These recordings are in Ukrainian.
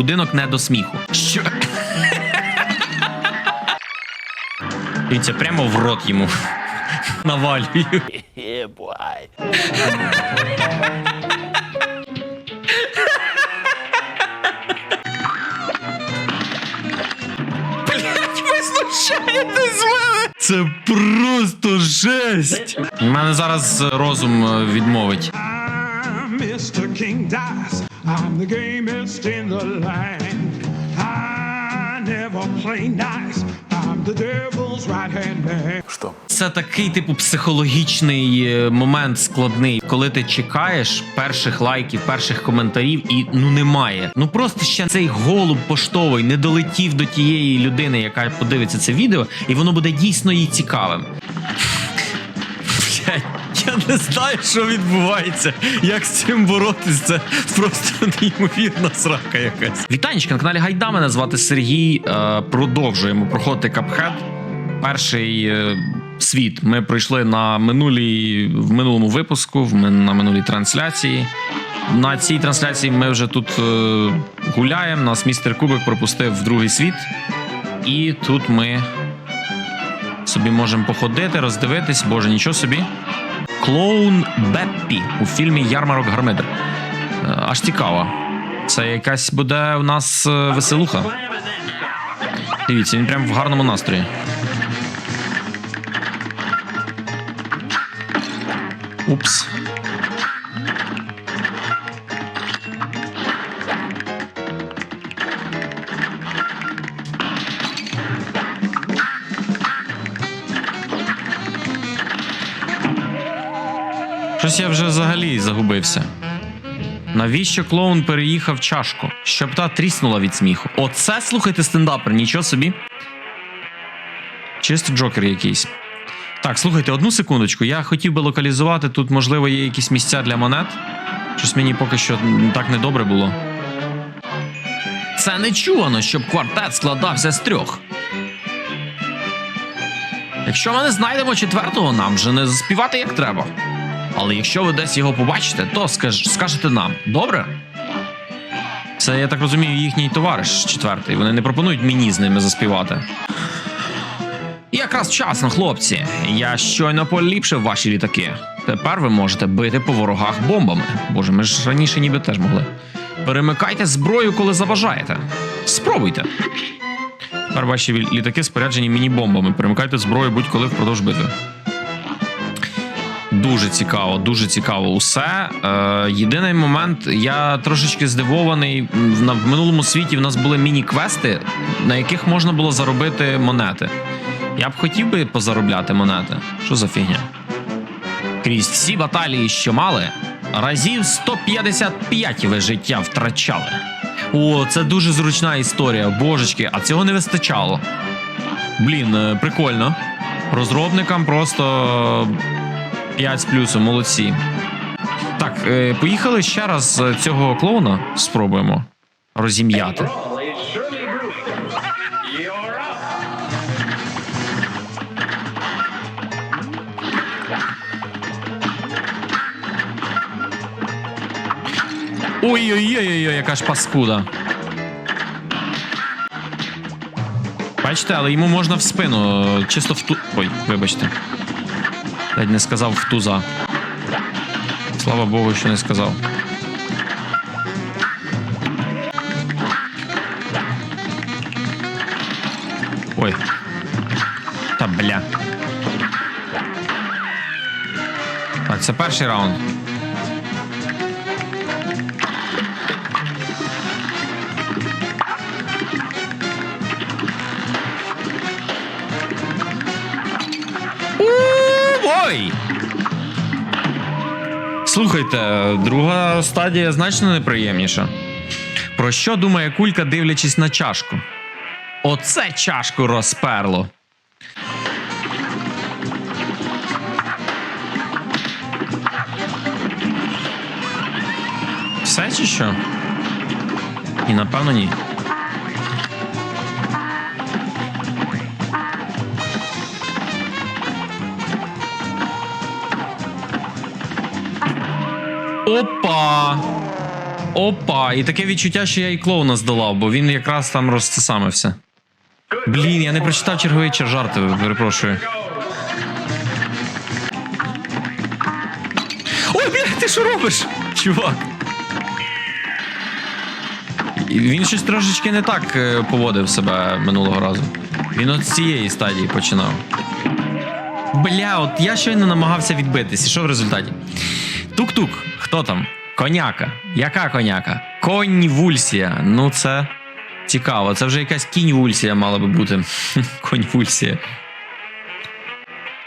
Будинок не до сміху. Що? Дивіться, прямо в рот йому. Навалюю. Це просто жесть! У мене зараз розум е, відмовить. I'm the gamest in the land. I never play nice. I'm the devil's right hand man. Це такий типу психологічний е, момент складний, коли ти чекаєш перших лайків, перших коментарів, і ну немає. Ну просто ще цей голуб поштовий не долетів до тієї людини, яка подивиться це відео, і воно буде дійсно їй цікавим. Я не знаю, що відбувається. Як з цим боротись, це просто неймовірна срака якась. Вітанечка на каналі Гайда. Мене звати Сергій. Е, продовжуємо проходити капхед. Перший е, світ ми пройшли на минулій в минулому випуску, на минулій трансляції. На цій трансляції ми вже тут е, гуляємо. Нас містер Кубик пропустив в другий світ. І тут ми собі можемо походити, роздивитись. Боже, нічого собі. Клоун Беппі у фільмі Ярмарок Гармидер. Е, Аж цікаво. Це якась буде у нас е, веселуха. Дивіться, він прям в гарному настрої. Упс. Щось я вже взагалі загубився. Навіщо клоун переїхав чашку? Щоб та тріснула від сміху. Оце слухайте стендапер, нічого собі. Чисто джокер якийсь. Так, слухайте, одну секундочку. Я хотів би локалізувати. Тут, можливо, є якісь місця для монет. Щось мені поки що так недобре було. Це не чувано, щоб квартет складався з трьох. Якщо ми не знайдемо четвертого, нам вже не заспівати як треба. Але якщо ви десь його побачите, то скаж, скажете нам, добре? Це, я так розумію, їхній товариш четвертий. Вони не пропонують мені з ними заспівати. Якраз вчасно, хлопці. Я щойно поліпшив ваші літаки. Тепер ви можете бити по ворогах бомбами. Боже, ми ж раніше ніби теж могли. Перемикайте зброю, коли заважаєте. Спробуйте. Тепер ваші літаки споряджені міні-бомбами. Перемикайте зброю будь-коли впродовж битви. Дуже цікаво, дуже цікаво усе. Е, єдиний момент, я трошечки здивований. В, минулому світі в нас були міні-квести, на яких можна було заробити монети. Я б хотів би позаробляти монети. Що за фігня? Крізь всі баталії, що мали, разів 155 ви життя втрачали. О, це дуже зручна історія, божечки, а цього не вистачало. Блін, е, прикольно. Розробникам просто 5 з плюсом, молодці. Так, е, поїхали ще раз цього клоуна спробуємо розім'яти. Ой-ой-ой, яка ж паскуда. Бачите, але йому можна в спину, е, чисто в ту. Ой, вибачте. Ледь не сказав в туза. Слава Богу, що не сказав. Ой. Та бля. Так, це перший раунд. Слухайте, друга стадія значно неприємніша. Про що думає кулька, дивлячись на чашку? Оце чашку розперло. Все чи що? І напевно ні. Опа! Опа, і таке відчуття, що я і клоуна здолав, бо він якраз там розцесамився. Блін, я не прочитав черговий чар жарти, перепрошую. Ой, бля, ти що робиш? Чувак. Він щось трошечки не так е, поводив себе минулого разу. Він от з цієї стадії починав. Бля, от я щойно намагався відбитись. І що в результаті? Тук-тук. Хто там? Коняка. Яка коняка? Коньвульсія. Ну, це цікаво. Це вже якась кіньвульсія мала би бути. Коньвульсія.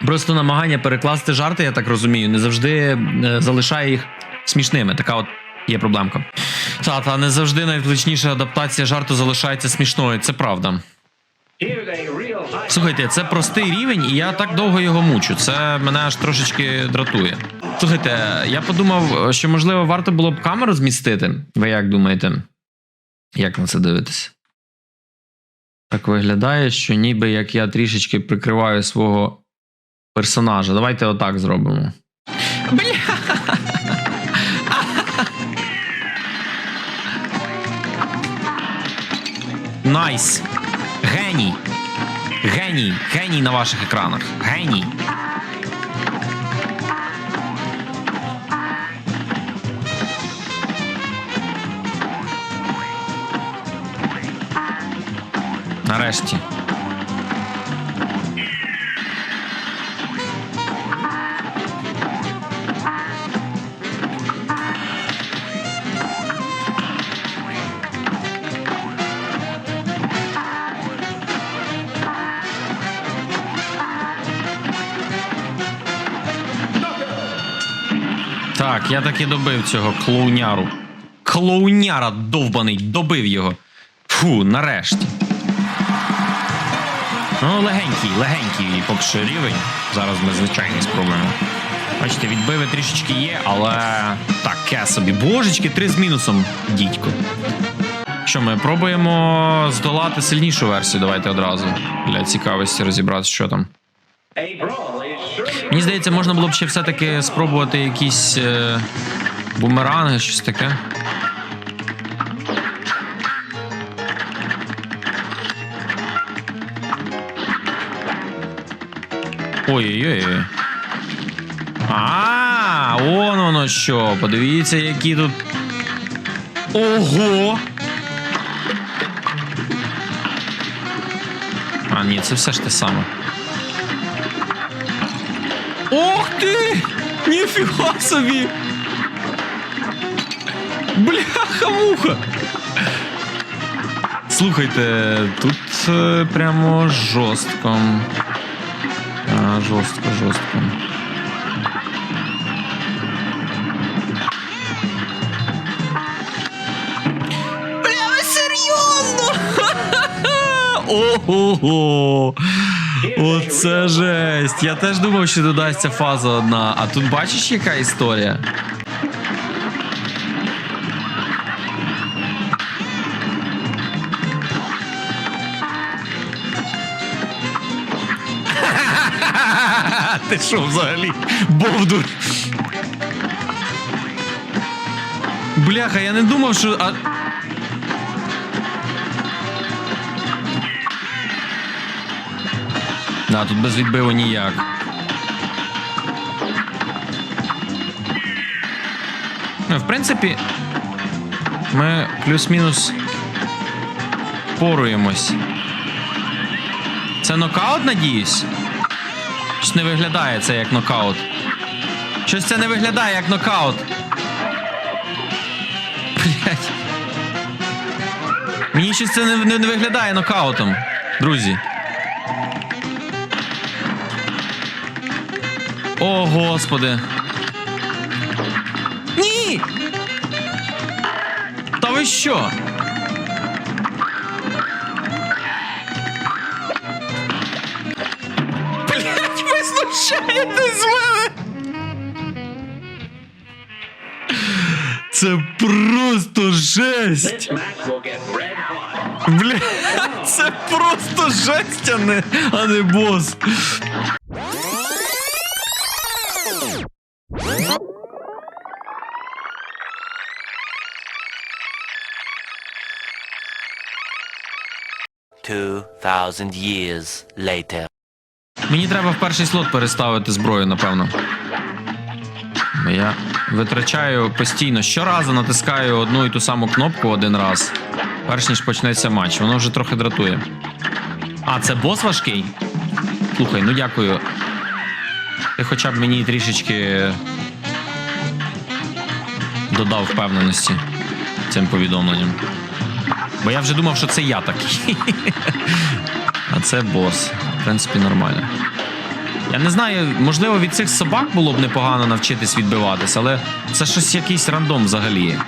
Просто намагання перекласти жарти, я так розумію, не завжди е, залишає їх смішними. Така от є проблемка. Та, та не завжди найвлучніша адаптація жарту залишається смішною. Це правда. Слухайте, це простий рівень, і я так довго його мучу. Це мене аж трошечки дратує. Слухайте, я подумав, що можливо варто було б камеру змістити. Ви як думаєте? Як на це дивитесь? Так виглядає, що ніби як я трішечки прикриваю свого персонажа. Давайте отак зробимо. Бля! Найс! Геній! Геній! Геній на ваших екранах! Геній! Нарешті. Так, я таки добив цього клоуняру. Клоуняра довбаний, добив його. Фу, нарешті. Ну, легенький, легенький поки що рівень. Зараз ми звичайний спробуємо. Бачите, відбиви трішечки є, але таке собі. Божечки, три з мінусом, дідько. Що ми пробуємо здолати сильнішу версію. Давайте одразу. Для цікавості розібратися, що там. Мені здається, можна було б ще все-таки спробувати якісь е, бумеранги, щось таке. Ой-ой-ой. А, вон воно що. Подивіться, які тут. Ого! А, ні, це все ж те саме. Ох ти! Ніфіга собі! Бляха-муха! Слухайте, тут е, прямо жорстко. А, жорстко, жорстко. Бля, ви серйозно? Ого! Оце жесть. Я теж думав, що додасться фаза одна. А тут бачиш, яка історія? Ти що взагалі? Бовдур. Бляха, я не думав, що. А... Да, тут без відбиву ніяк. Ну, в принципі, ми плюс-мінус поруємось. Це нокаут, надіюсь? Щось не виглядає це як нокаут. Щось це не виглядає як нокаут. Блять. Мені щось це не, не, виглядає нокаутом, друзі. О, господи. Ні! Та ви що? жесть. Бля, це просто жесть, а не, а не бос. Two years later. Мені треба в перший слот переставити зброю, напевно. Я витрачаю постійно щоразу натискаю одну і ту саму кнопку один раз, перш ніж почнеться матч. Воно вже трохи дратує. А, це бос важкий? Слухай, ну дякую. Ти хоча б мені трішечки додав впевненості цим повідомленням. Бо я вже думав, що це я такий. А це бос. В принципі, нормально. Я не знаю, можливо, від цих собак було б непогано навчитись відбиватись, але це щось якийсь рандом взагалі.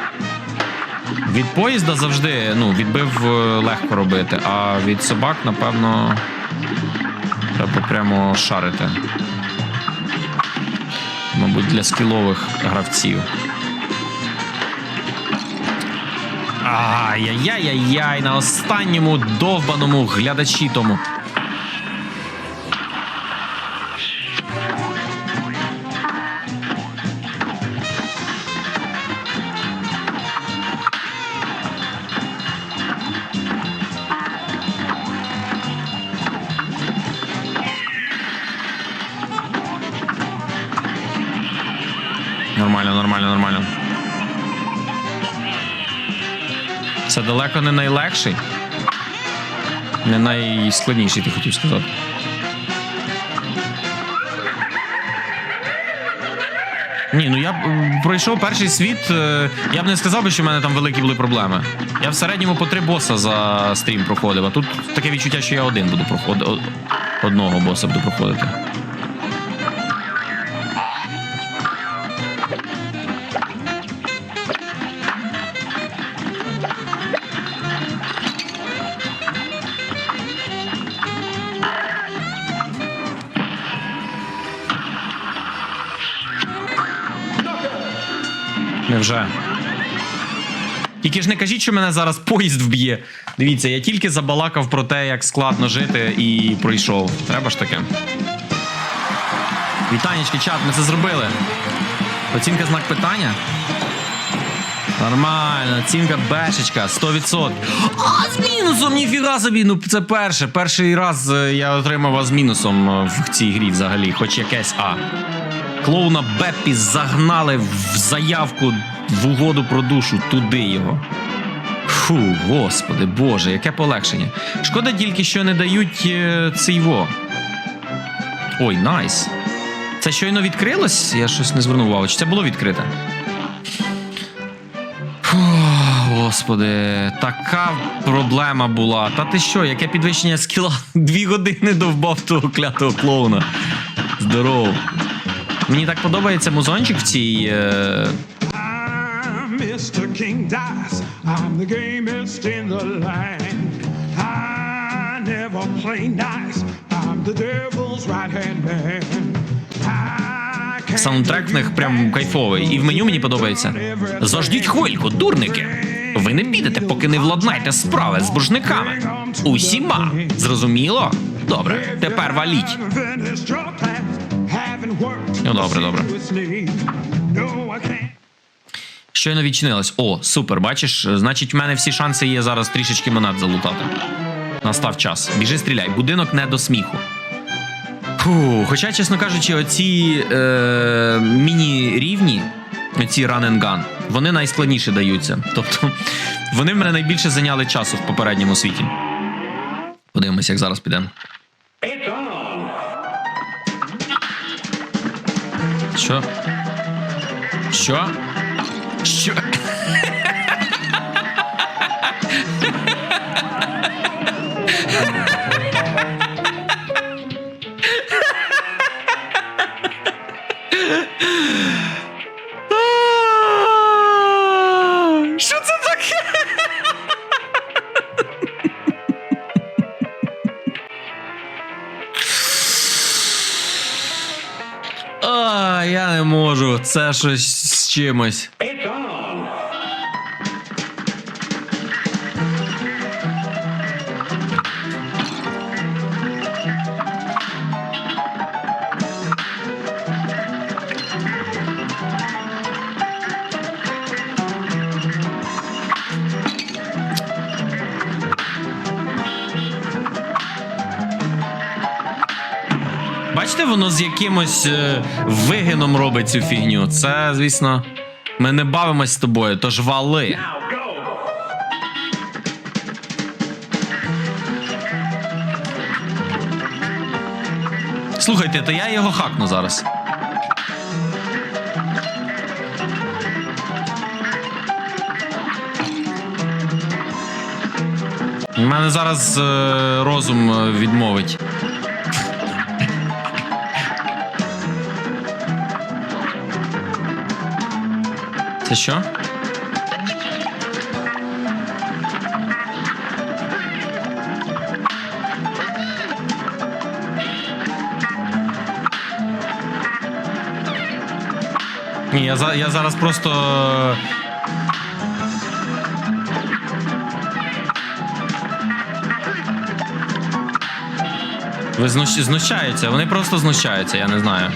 Від поїзда завжди ну, відбив е, легко робити, а від собак, напевно, треба прямо шарити. Мабуть, для скілових гравців. Ай-яй-яй-яй-яй, на останньому довбаному глядачі тому. Далеко не найлегший. Не найскладніший, ти хотів сказати. Ні, ну я б, пройшов перший світ. е, Я б не сказав би, що в мене там великі були проблеми. Я в середньому по три боса за стрім проходив, а тут таке відчуття, що я один буду проходити. Одного боса буду проходити. Невже? Тільки ж не кажіть, що мене зараз поїзд вб'є. Дивіться, я тільки забалакав про те, як складно жити, і пройшов. Треба ж таке. Вітанечки, чат, ми це зробили. Оцінка знак питання. Нормально, оцінка бешечка, 100%. А з мінусом, ніфіга собі. Ну це перше. Перший раз е, я отримав а з мінусом е, в цій грі взагалі, хоч якесь А. Клоуна Беппі загнали в заявку в угоду про душу туди його. Фу, господи, боже, яке полегшення. Шкода тільки, що не дають е, цей во. Ой, найс. Це щойно відкрилось? Я щось не звернув увагу. Чи це було відкрите? Фу, господи, така проблема була. Та ти що, яке підвищення скіла? Дві години довбав того клятого клоуна. Здорово. Мені так подобається музончик в цій. Е... Mr. King Dice. I'm the gamest in the land. I never play nice. I'm the devil's right hand man. Саундтрек в них прям кайфовий. І в меню мені подобається. Заждіть хвильку, дурники. Ви не підете, поки не владнаєте справи з боржниками. Усіма. Зрозуміло? Добре, тепер валіть. Ну, добре, добре. Щойно відчинилось. О, супер, бачиш, значить, в мене всі шанси є зараз трішечки монет залутати. Настав час. Біжи, стріляй. Будинок не до сміху. Фу, хоча, чесно кажучи, оці е, міні-рівні, оці run and gun, вони найскладніше даються. Тобто, вони в мене найбільше зайняли часу в попередньому світі. Подивимося, як зараз підемо. Що? Що? Що? Що це таке? А, я не можу. Це щось з чимось. Воно з якимось е, вигином робить цю фігню. Це, звісно, ми не бавимось з тобою, тож вали. Слухайте, то я його хакну зараз. У мене зараз е, розум е, відмовить. Це що? Ні, я, за- я зараз просто. Ви знущ... знущаються, вони просто знущаються, я не знаю.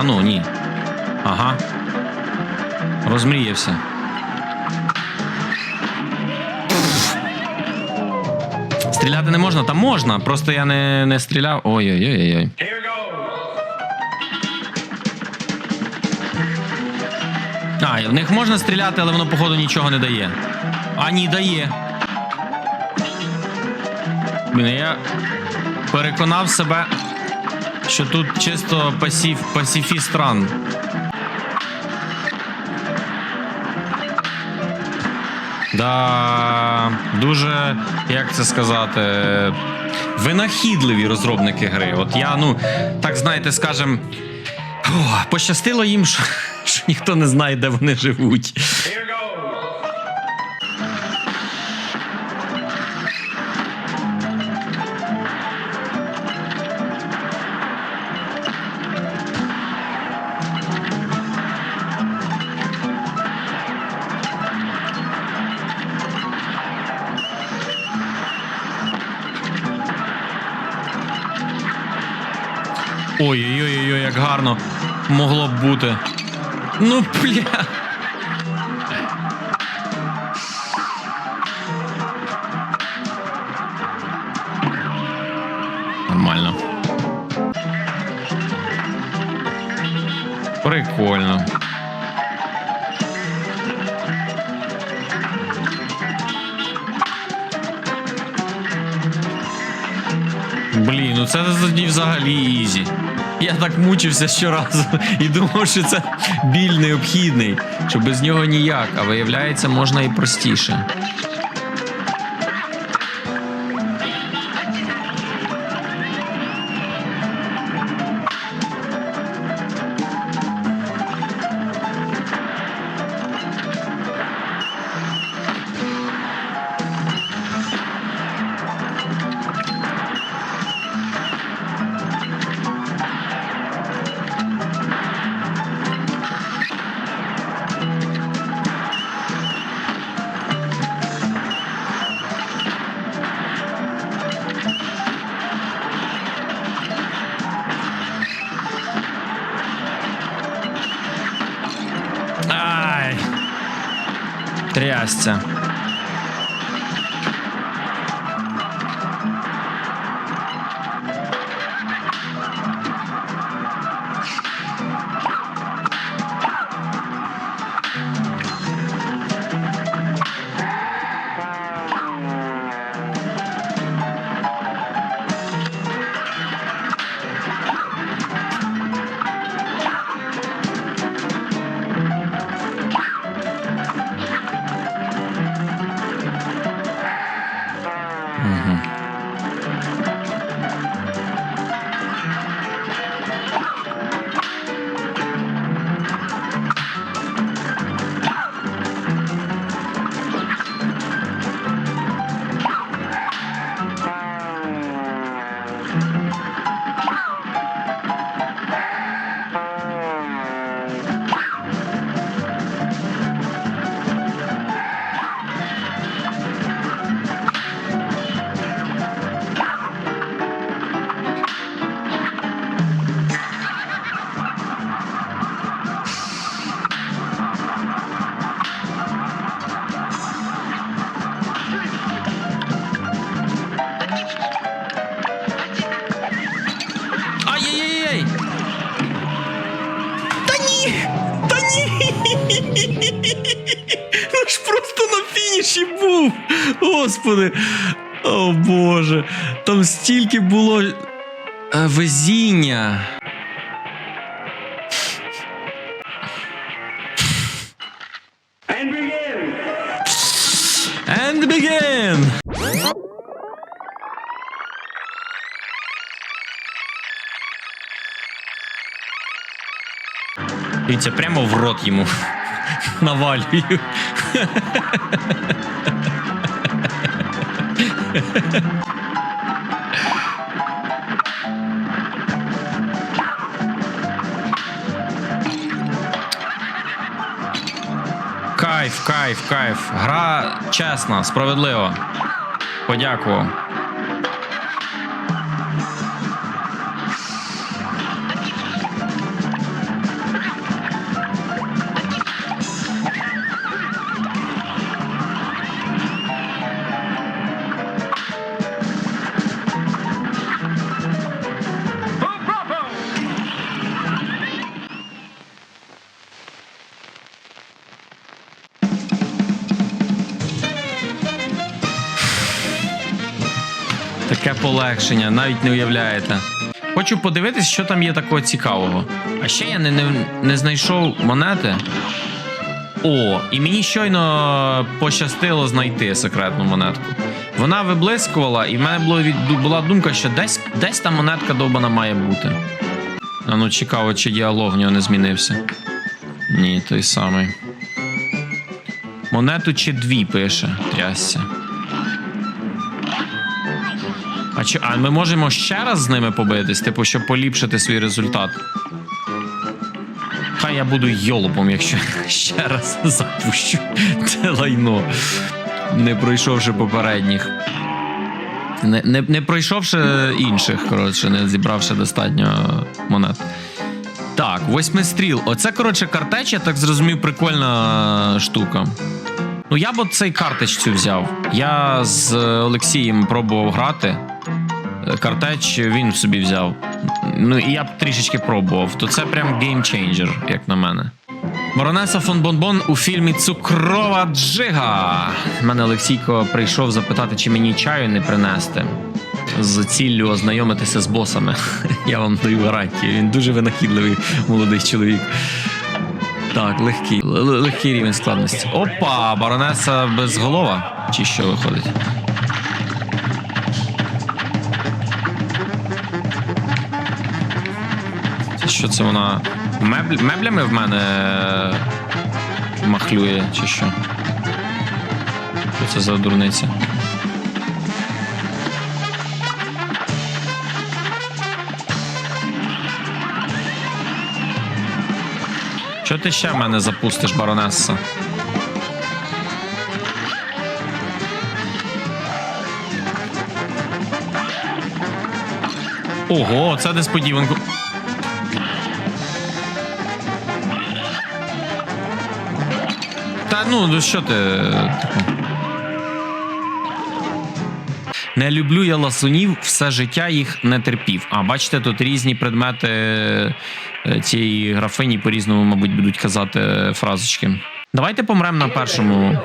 Та ну ні. Ага. Розмріявся. Стріляти не можна? Та можна, просто я не, не стріляв. Ой-ой-ой-ой. А, в них можна стріляти, але воно, походу, нічого не дає. А, ні, дає. Блін, я переконав себе, що тут чисто пасів, пасіфіст ран. Да, дуже, як це сказати, винахідливі розробники гри. От я, ну, так знаєте, скажем, фу, пощастило їм, що, що ніхто не знає, де вони живуть. Ой-ой-ой, як гарно могло б бути. Ну, бля. Нормально. Прикольно. Блін, ну це взагалі ізі. Я так мучився щоразу і думав, що це біль необхідний, що без нього ніяк, а виявляється, можна і простіше. Трясця. Ну ж просто на фініші був. Господи. О Боже. Там стільки було е, везіння. And begin! Дивіться, прямо в рот йому навалюю. Кайф, кайф, кайф. Гра чесна, справедлива. Подякував. Полегшення, навіть не уявляєте. Хочу подивитись, що там є такого цікавого. А ще я не, не, не знайшов монети. О, і мені щойно пощастило знайти секретну монетку. Вона виблискувала, і в мене було від, була думка, що десь, десь та монетка довбана має бути. А ну цікаво, чи діалог в нього не змінився. Ні, той самий. Монету чи дві пише, трясся. А, чи, а ми можемо ще раз з ними побитись, типу, щоб поліпшити свій результат. Хай я буду йолопом, якщо ще раз запущу це лайно, не пройшовши попередніх. Не, не, не пройшовши інших, коротше, не зібравши достатньо монет. Так, восьмистріл. Оце, коротше, картеч, я так зрозумів, прикольна штука. Ну, я б цей картеч цю взяв. Я з Олексієм пробував грати. Картеч він собі взяв. Ну і я б трішечки пробував. То це прям геймчейнджер, як на мене. Баронеса фон Бонбон у фільмі Цукрова Джига. Мене Олексійко прийшов запитати, чи мені чаю не принести. З ціллю ознайомитися з босами. Я вам даю гарантію. Він дуже винахідливий молодий чоловік. Так, легкий, легкий рівень складності. Опа, баронеса безголова. Чи що виходить? Що це вона мебль, меблями в мене махлює, чи що? Що це за дурниця? Що ти ще в мене запустиш, баронеса? Ого, це несподіванку. Ну, ну що ти. типу? Не люблю я ласунів, все життя їх не терпів. А бачите, тут різні предмети е, цієї графині по-різному, мабуть, будуть казати фразочки. Давайте помремо на першому.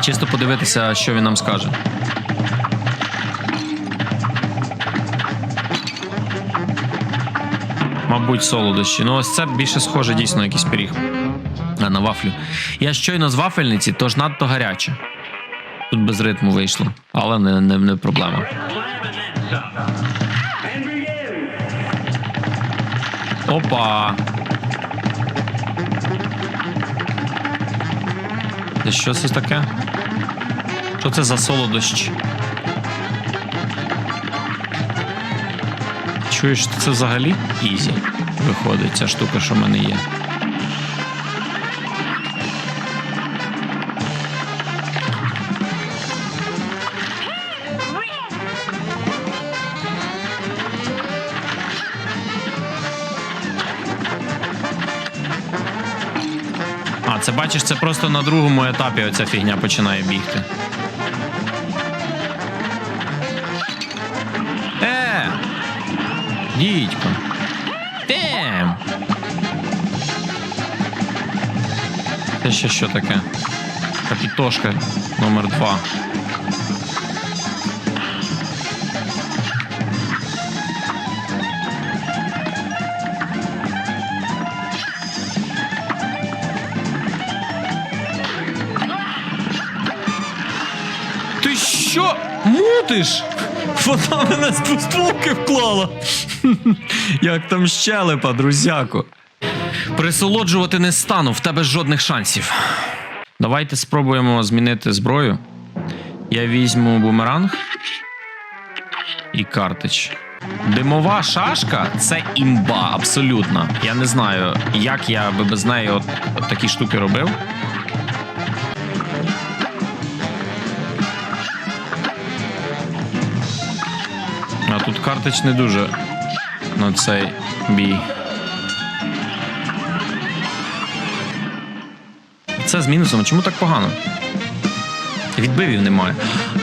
Чисто подивитися, що він нам скаже. Мабуть, солодощі. Ну, ось це більше схоже дійсно на якийсь пиріг. А на вафлю. Я щойно з вафельниці, тож надто гаряче. Тут без ритму вийшло, але не, не, не проблема. Опа. Це що це таке? Що це за солодощ? Чуєш, це взагалі ізі виходить, ця штука, що в мене є. Це бачиш, це просто на другому етапі оця фігня починає бігти. Е! Дідько. Тем. Це ще що таке? Капітошка номер 2 мутиш? Вона мене з двостволки вклала. Як там щелепа, друзяко. Присолоджувати не стану, в тебе жодних шансів. Давайте спробуємо змінити зброю. Я візьму бумеранг і картич. Димова шашка це імба, абсолютно. Я не знаю, як я би без неї от, от такі штуки робив. Картич не дуже на цей бій. Це з мінусом. Чому так погано? Відбивів немає.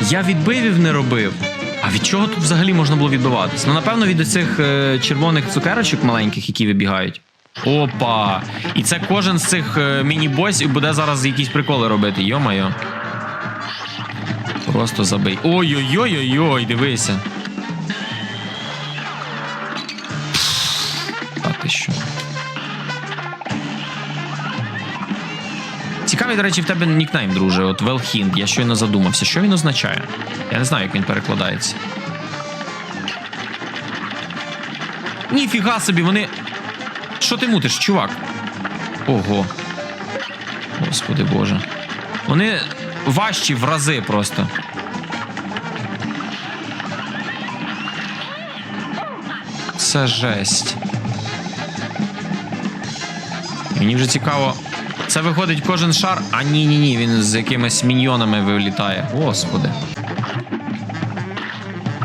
Я відбивів не робив. А від чого тут взагалі можна було відбиватись? Ну, напевно, від оцих е, червоних цукерочок маленьких, які вибігають. Опа! І це кожен з цих е, міні-босів буде зараз якісь приколи робити. Йо-моє. Просто забий. Ой-ой-ой-ой-ой, дивися. Цікавий, до речі, в тебе нікнейм, друже. От Велхінд. Я щойно задумався. Що він означає? Я не знаю, як він перекладається. Ніфіга собі, вони. Що ти мутиш, чувак? Ого. Господи Боже. Вони важчі в рази просто. Це жесть. Мені вже цікаво. Це виходить кожен шар. А ні, ні, ні, він з якимись міньйонами вилітає. Господи.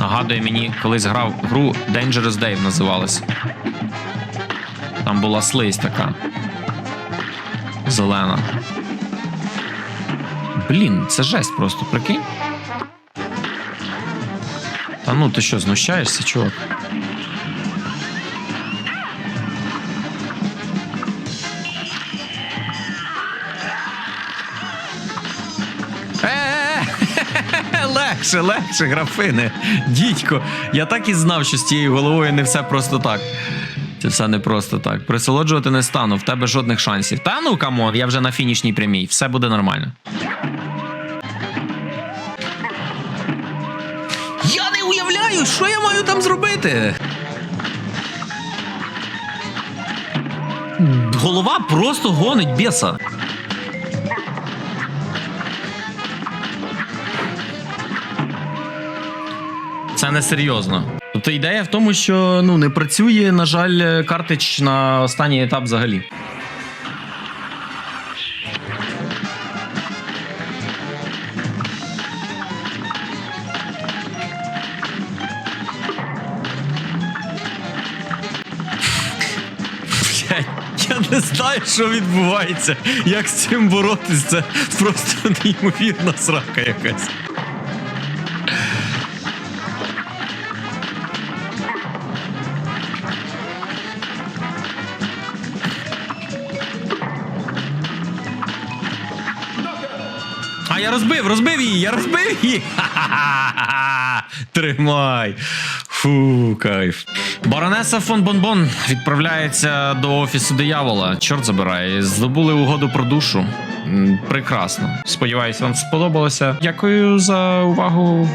Нагадує мені, колись грав гру Dangerous Dave називалась. Там була слизь така. Зелена. Блін, це жесть просто, прикинь. Та ну ти що, знущаєшся, чувак? Легше, легше, графини. Дідько, я так і знав, що з тією головою не все просто так. Це все не просто так. Присолоджувати не стану, в тебе жодних шансів. Та ну камон, я вже на фінішній прямій, все буде нормально. Я не уявляю, що я маю там зробити. Голова просто гонить біса. Це не серйозно. Тобто ідея в тому, що ну не працює, на жаль, картич на останній етап взагалі. Я не знаю, що відбувається. Як з цим боротись, це просто неймовірна срака якась. Розбив, розбив її, я розбив її. Тримай. Фу, кайф. Баронеса фон Бонбон відправляється до офісу диявола. Чорт забирає. Здобули угоду про душу. Прекрасно. Сподіваюсь, вам сподобалося. Дякую за увагу.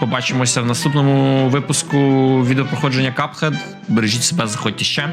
Побачимося в наступному випуску відеопроходження Cuphead. Бережіть себе, заходьте ще.